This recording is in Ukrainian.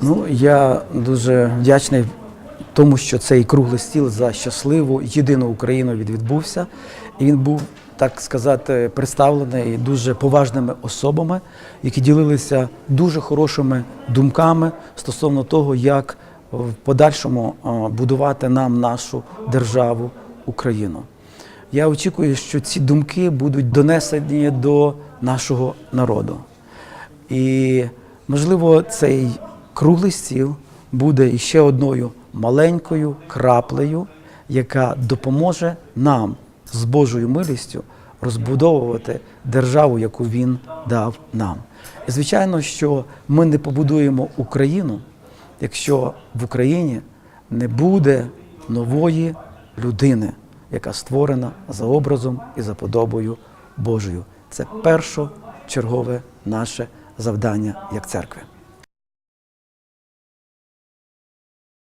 Ну, я дуже вдячний тому, що цей круглий стіл за щасливу єдину Україну від- відбувся. І він був, так сказати, представлений дуже поважними особами, які ділилися дуже хорошими думками стосовно того, як в подальшому будувати нам нашу державу Україну. Я очікую, що ці думки будуть донесені до нашого народу. І, можливо, цей круглий стіл буде іще одною маленькою краплею, яка допоможе нам з Божою милістю розбудовувати державу, яку він дав нам. І звичайно, що ми не побудуємо Україну, якщо в Україні не буде нової людини, яка створена за образом і за подобою Божою. Це першочергове наше завдання як церкви.